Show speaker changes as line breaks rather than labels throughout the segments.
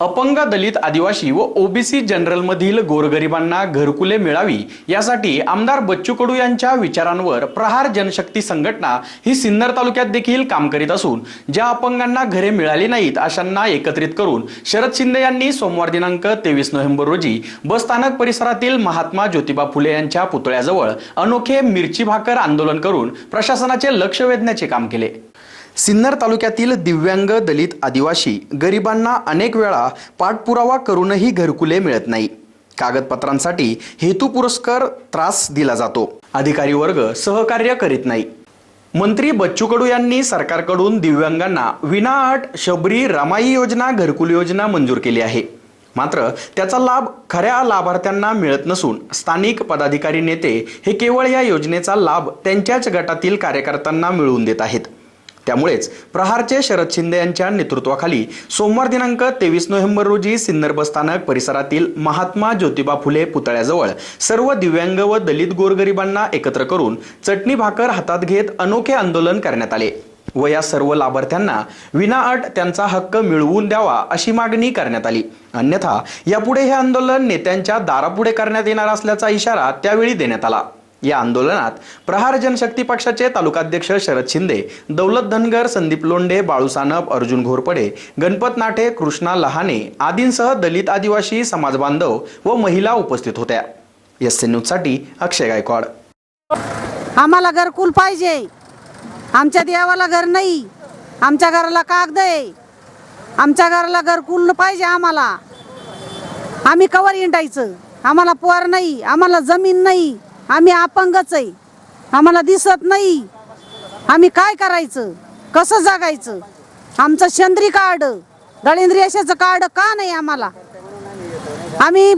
अपंग दलित आदिवासी व ओबीसी जनरलमधील गोरगरिबांना घरकुले मिळावी यासाठी आमदार बच्चू कडू यांच्या विचारांवर प्रहार जनशक्ती संघटना ही सिन्नर तालुक्यात देखील काम करीत असून ज्या अपंगांना घरे मिळाली नाहीत अशांना एकत्रित करून शरद शिंदे यांनी सोमवार दिनांक तेवीस नोव्हेंबर रोजी बसस्थानक परिसरातील महात्मा ज्योतिबा फुले यांच्या पुतळ्याजवळ अनोखे मिरची भाकर आंदोलन करून प्रशासनाचे लक्ष वेधण्याचे काम केले. सिन्नर तालुक्यातील दिव्यांग दलित आदिवासी गरिबांना अनेक वेळा पाठपुरावा करूनही घरकुले मिळत नाही. कागदपत्रांसाठी हेतू पुरस्कार त्रास दिला जातो. अधिकारी वर्ग सहकार्य करीत नाही. मंत्री बच्चू कडू यांनी सरकारकडून दिव्यांगांना विनाअट शबरी रमाई योजना घरकुल योजना मंजूर केली आहे. मात्र त्याचा लाभ खऱ्या लाभार्थ्यांना मिळत नसून स्थानिक पदाधिकारी नेते हे केवळ या योजनेचा लाभ त्यांच्याच गटातील कार्यकर्त्यांना मिळवून देत आहेत. त्यामुळेच प्रहारचे शरद शिंदे यांच्या नेतृत्वाखाली सोमवार दिनांक तेवीस नोव्हेंबर रोजी सिन्नर बसस्थानक परिसरातील महात्मा ज्योतिबा फुले पुतळ्याजवळ सर्व दिव्यांग व दलित गोरगरिबांना एकत्र करून चटणी भाकर हातात घेत अनोखे आंदोलन करण्यात आले व या सर्व लाभार्थ्यांना विनाअट त्यांचा हक्क मिळवून द्यावा अशी मागणी करण्यात आली. अन्यथा यापुढे हे आंदोलन नेत्यांच्या दारापुढे करण्यात येणार असल्याचा इशारा त्यावेळी देण्यात आला. या आंदोलनात प्रहार जनशक्ती पक्षाचे तालुकाध्यक्ष शरद शिंदे दौलत धनगर संदीप लोंढे बाळू सानप अर्जुन घोरपडे गणपत नाठे कृष्णा लहाने आदींसह दलित आदिवासी समाज बांधव व महिला उपस्थित होत्या. एस एन न्यूजसाठी अक्षय गायकवाड.
आम्हाला घरकुल पाहिजे. आमच्या देवाला घर नाही. आमच्या घराला कागद आहे. आमच्या घराला घरकुल पाहिजे आम्हाला. आम्ही कवर इंडायचं आम्हाला पोर नाही. आम्हाला जमीन नाही. आम्ही अपंगच आहे. आम्हाला दिसत नाही. आम्ही काय करायचं? कसं जगायचं? आमचं शेंद्री कार्ड दळिंद्र यशाचं कार्ड का नाही आम्हाला? आम्ही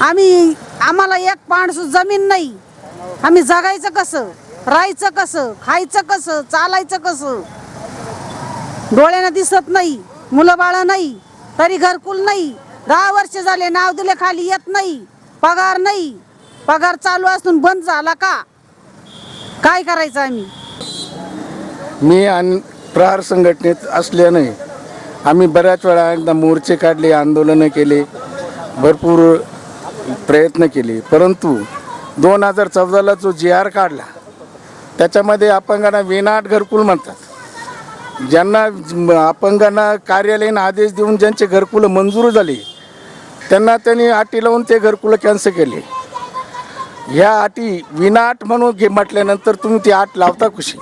आम्ही आम्हाला एक पाणसू जमीन नाही. आम्ही जगायचं कसं? राहायचं कसं? खायचं कसं? चालायचं कसं? डोळ्यानं दिसत नाही. मुलं बाळं नाही. तरी घरकुल नाही. दहा वर्ष झाले नाव दिले खाली येत नाही. पगार नाही. पगार चालू असून बंद झाला का? काय करायचं आम्ही?
मी आणि प्रहार संघटनेत असल्याने आम्ही बऱ्याच वेळा एकदा मोर्चे काढले आंदोलनं केले भरपूर प्रयत्न केले. परंतु दोन हजार चौदाला जो जी आर काढला त्याच्यामध्ये अपंगांना विनाट घरकुल म्हणतात. ज्यांना अपंगांना कार्यालयीन आदेश देऊन ज्यांचे घरकुलं मंजूर झाले त्यांना त्यांनी अटी लावून ते घरकुलं कॅन्सल केले. ह्या अटी विनाट म्हणून घे म्हटल्यानंतर तुम्ही ती आट लावता कशी?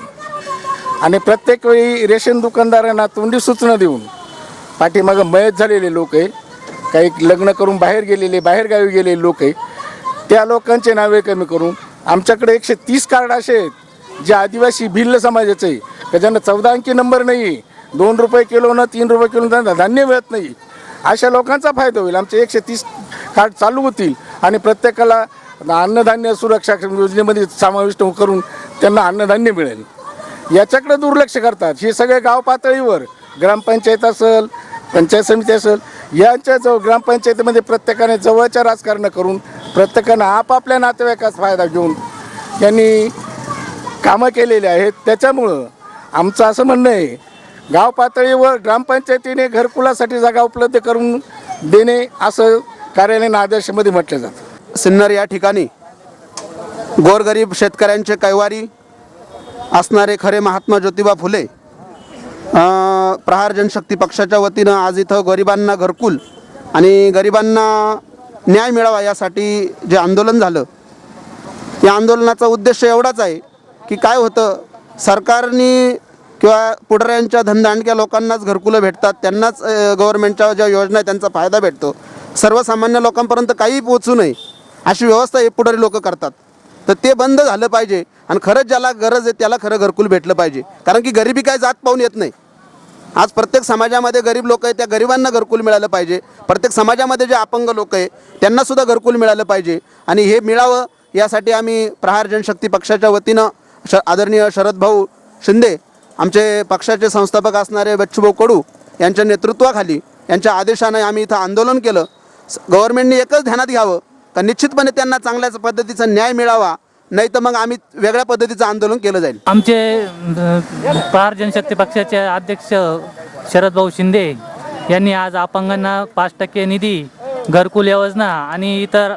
आणि प्रत्येक वेळी रेशन दुकानदारांना तोंडी सूचना देऊन पाठीमागं मयत झालेले लोक आहे. काही लग्न करून बाहेर गेलेले बाहेरगावी गेलेले लोक आहे. त्या लोकांचे नावे कमी करून आमच्याकडे एकशे तीस कार्ड असे आहेत. जे आदिवासी भिल्ल समाजाचे आहे. का ज्यांना चौदा अंकी नंबर नाही आहे. दोन रुपये किलोनं तीन रुपये किलो त्यांना धान्य मिळत नाही. अशा लोकांचा फायदा होईल. आमचे एकशे तीस कार्ड चालू होतील आणि प्रत्येकाला अन्नधान्य सुरक्षा योजनेमध्ये समाविष्ट करून त्यांना अन्नधान्य मिळेल. याच्याकडे दुर्लक्ष करतात. हे सगळे गाव पातळीवर ग्रामपंचायत असेल पंचायत समिती असेल यांच्या जवळ ग्रामपंचायतीमध्ये प्रत्येकाने जवळच्या राजकारण करून प्रत्येकानं आपापल्या नातेवाईकाचा फायदा घेऊन यांनी कामं केलेली आहेत. त्याच्यामुळं आमचं असं म्हणणं आहे गाव पातळीवर ग्रामपंचायतीने घरकुलासाठी जागा उपलब्ध करून देणे असं कार्यालयीन आदेशामध्ये म्हटलं जातं.
सिन्नर या ठिकाणी गोरगरीब शेतकऱ्यांचे कैवारी असणारे खरे महात्मा ज्योतिबा फुले प्रहार जनशक्ती पक्षाच्या वतीनं आज इथं गरिबांना घरकुल आणि गरिबांना न्याय मिळावा यासाठी जे आंदोलन झालं या आंदोलनाचा उद्देश एवढाच आहे की काय होतं सरकारने किंवा पुढाऱ्यांच्या धनदांडक्या लोकांनाच घरकुलं भेटतात त्यांनाच गव्हर्नमेंटच्या ज्या योजना आहेत त्यांचा फायदा भेटतो. सर्वसामान्य लोकांपर्यंत काहीही पोचू नये अशी व्यवस्था हे पुढारी लोक करतात. तर ते बंद झालं पाहिजे आणि खरंच ज्याला गरज आहे त्याला खरं घरकुल भेटलं पाहिजे. कारण की गरिबी काय जात पाहून येत नाही. आज प्रत्येक समाजामध्ये गरीब लोक आहे त्या गरिबांना घरकुल मिळालं पाहिजे. प्रत्येक समाजामध्ये जे अपंग लोक आहे त्यांनासुद्धा घरकुल मिळालं पाहिजे. आणि हे मिळावं यासाठी आम्ही प्रहार जनशक्ती पक्षाच्या वतीनं श आदरणीय शरदभाऊ शिंदे आमचे पक्षाचे संस्थापक असणारे बच्चूभाऊ कडू यांच्या नेतृत्वाखाली यांच्या आदेशाने आम्ही इथं आंदोलन केलं. स- गव्हर्नमेंटने एकच ध्यानात घ्यावं का निश्चितपणे त्यांना चांगल्याच पद्धतीचा न्याय मिळावा नाही तर मग आम्ही वेगळ्या पद्धतीचं आंदोलन केलं जाईल.
आमचे प्रहार जनशक्ती पक्षाचे अध्यक्ष शरद भाऊ शिंदे यांनी आज अपंगांना पाच टक्के निधी घरकुल योजना आणि इतर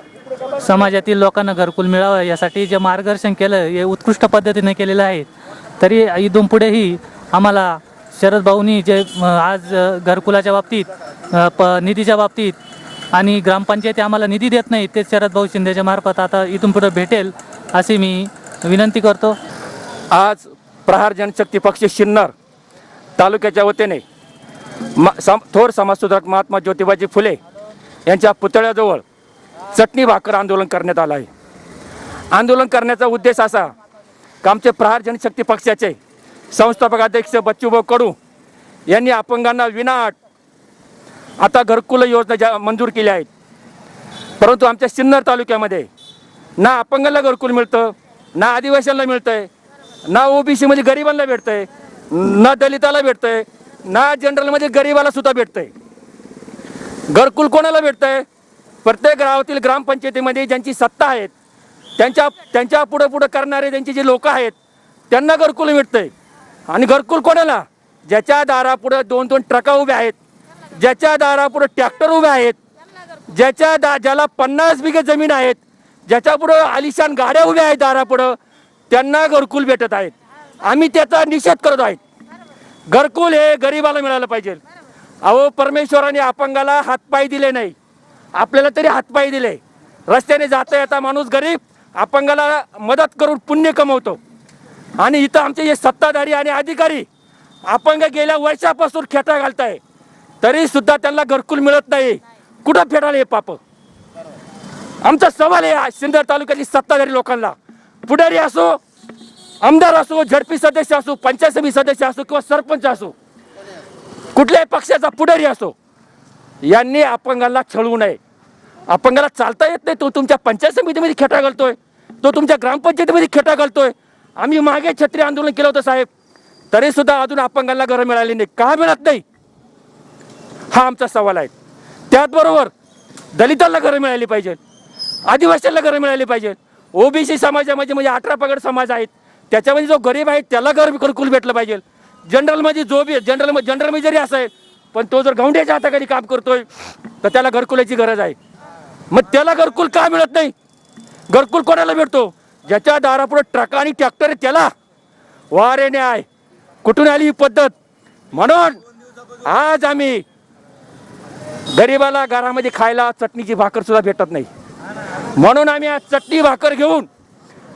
समाजातील लोकांना घरकुल मिळावं यासाठी जे मार्गदर्शन केलं हे उत्कृष्ट पद्धतीने केलेलं आहे. तरी इथून पुढेही आम्हाला शरद भाऊनी जे आज घरकुलाच्या बाबतीत प निधीच्या बाबतीत आणि ग्रामपंचायती आम्हाला निधी देत नाही ते शरद भाऊ शिंदेच्या मार्फत आता इथून पुढे भेटेल अशी मी विनंती करतो.
आज प्रहार जनशक्ती पक्ष शिन्नर तालुक्याच्या वतीने मा सम थोर समाजसुधारक महात्मा ज्योतिबाजी फुले यांच्या पुतळ्याजवळ चटणी भाकर आंदोलन करण्यात आलं आहे. आंदोलन करण्याचा उद्देश असा आमचे प्रहार जनशक्ती पक्षाचे संस्थापक अध्यक्ष बच्चूभाऊ कडू यांनी अपंगांना विनाट आता घरकुल योजना ज्या मंजूर केल्या आहेत. परंतु आमच्या सिन्नर तालुक्यामध्ये ना अपंगांना घरकुल मिळतं ना आदिवासींना मिळतंय ना ओबीसीमध्ये गरिबांना भेटतंय ना दलिताला भेटतंय ना जनरलमध्ये गरिबाला सुद्धा भेटतंय. घरकुल कोणाला भेटतंय? प्रत्येक गावातील ग्रामपंचायतीमध्ये ज्यांची सत्ता आहेत त्यांच्या त्यांच्या पुढं पुढं करणारे त्यांचे जे लोक आहेत त्यांना घरकुल मिळतंय. आणि घरकुल कोणाला? ज्याच्या दारापुढं दोन दोन ट्रका उभ्या आहेत ज्याच्या दारापुढं ट्रॅक्टर उभे आहेत ज्याच्या दा ज्याला पन्नास बिघे जमीन आहेत ज्याच्यापुढं आलिशान गाड्या उभ्या आहेत दारापुढं त्यांना घरकुल भेटत आहेत. आम्ही त्याचा निषेध करत आहेत. घरकुल हे गरिबाला मिळालं पाहिजे. अहो परमेश्वराने अपंगाला हातपाय दिले नाही. आपल्याला तरी हातपाय दिले. रस्त्याने जाता येता माणूस गरीब अपंगाला मदत करून पुण्य कमवतो. आणि इथं आमचे हे सत्ताधारी आणि अधिकारी अपंग गेल्या वर्षापासून खेटा घालताय. तरी सुद्धा त्यांना घरकुल मिळत नाही. कुठं फेडाल हे पाप? आमचा सवाल आहे सिंधर तालुक्यातील सत्ताधारी लोकांना. पुढारी असो आमदार असो झडपी सदस्य असो पंचायत समिती सदस्य असो किंवा सरपंच असो कुठल्याही पक्षाचा पुढारी असो यांनी अपंगाला छळवू नये. अपंगाला चालता येत नाही. तो तुमच्या पंचायत समितीमध्ये खेटा घालतोय. तो तुमच्या ग्रामपंचायतीमध्ये खेटा घालतोय. आम्ही मागे छत्री आंदोलन केलं होतं साहेब. तरी सुद्धा अजून अपंगाला घरं मिळाली नाही का मिळत नाही? हा आमचा सवाल आहे. त्याचबरोबर दलितांना घरं मिळाली पाहिजे आदिवासींना घरं मिळाली पाहिजे ओबीसी समाजामध्ये म्हणजे अठरा पगड समाज आहेत. त्याच्यामध्ये जो गरीब आहे त्याला घर घरकुल भेटलं पाहिजे. जनरलमध्ये जो बी जनरल जनरलमध्ये जरी असेल पण तो जर गौंड्याच्या हाताखाली काम करतोय तर त्याला घरकुलाची गरज आहे. मग त्याला घरकुल का मिळत नाही? घरकुल कोणाला भेटतो ज्याच्या दारापुढे ट्रक आणि ट्रॅक्टर आहे त्याला. वारे न्याय. कुठून आली ही पद्धत? म्हणून आज आम्ही गरीबाला घरामध्ये खायला चटणीची भाकर सुद्धा भेटत नाही. म्हणून आम्ही आज चटणी भाकर घेऊन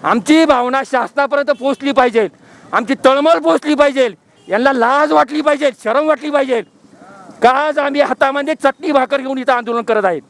आमची भावना शासनापर्यंत पोहोचली पाहिजे. आमची तळमळ पोहोचली पाहिजे. यांना लाज वाटली पाहिजे शरम वाटली पाहिजे. का आज आम्ही हातामध्ये चटणी भाकर घेऊन इथं आंदोलन करत आहेत?